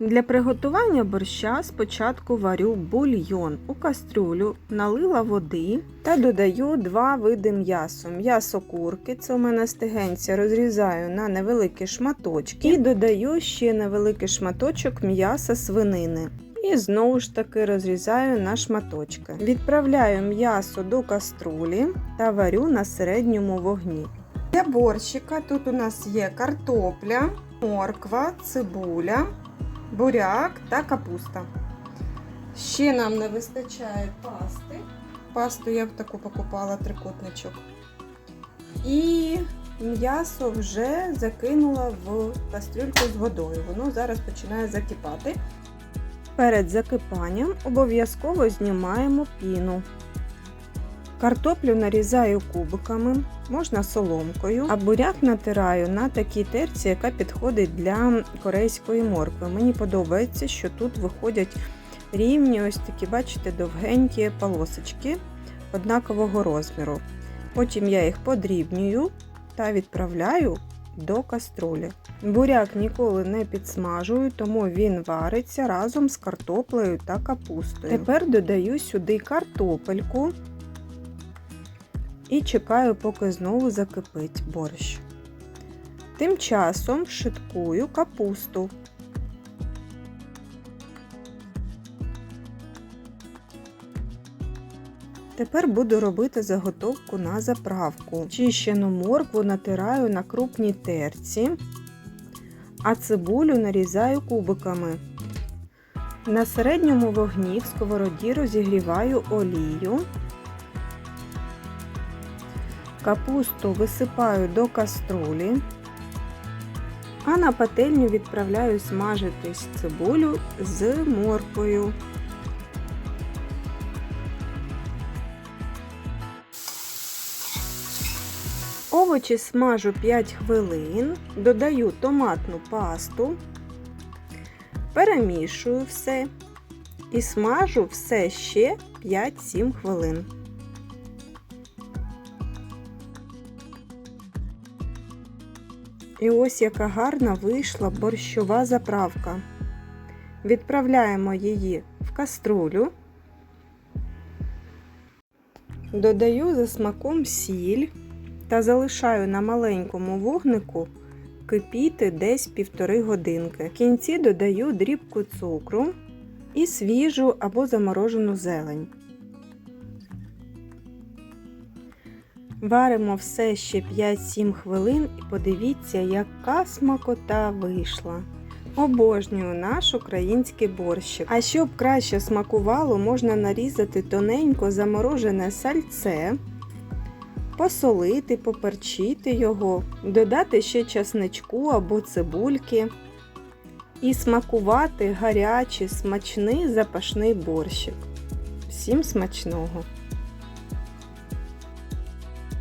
Для приготування борща спочатку варю бульйон у кастрюлю, налила води та додаю два види м'ясу. М'ясо курки, це у мене стегенця, розрізаю на невеликі шматочки і додаю ще невеликий шматочок м'яса свинини. І знову ж таки розрізаю на шматочки. Відправляю м'ясо до каструлі та варю на середньому вогні. Для борщика тут у нас є картопля, морква, цибуля, буряк та капуста. Ще нам не вистачає пасти. Пасту я в таку покупала трикутничок. І м'ясо вже закинула в кастрюльку з водою. Воно зараз починає закипати. Перед закипанням обов'язково знімаємо піну. Картоплю нарізаю кубиками, можна соломкою, а буряк натираю на такій терці, яка підходить для корейської моркви. Мені подобається, що тут виходять рівні, ось такі, бачите, довгенькі полосочки однакового розміру. Потім я їх подрібнюю та відправляю до каструлі. Буряк ніколи не підсмажую, тому він вариться разом з картоплею та капустою. Тепер додаю сюди картопельку і чекаю, поки знову закипить борщ. Тим часом шиткую капусту. Тепер буду робити заготовку на заправку. Чищену моркву натираю на крупній терці, а цибулю нарізаю кубиками. На середньому вогні в сковороді розігріваю олію. Капусту висипаю до каструлі, а на пательню відправляю смажитись цибулю з морквою. Овочі смажу 5 хвилин, додаю томатну пасту, перемішую все і смажу все ще 5-7 хвилин. І ось яка гарна вийшла борщова заправка. Відправляємо її в каструлю, додаю за смаком сіль та залишаю на маленькому вогнику кипіти десь півтори годинки. В кінці додаю дрібку цукру і свіжу або заморожену зелень. Варимо все ще 5-7 хвилин і подивіться, яка смакота вийшла. Обожнюю наш український борщик. А щоб краще смакувало, можна нарізати тоненько заморожене сальце, посолити, поперчити його, додати ще часничку або цибульки і смакувати гарячий, смачний запашний борщик. Всім смачного!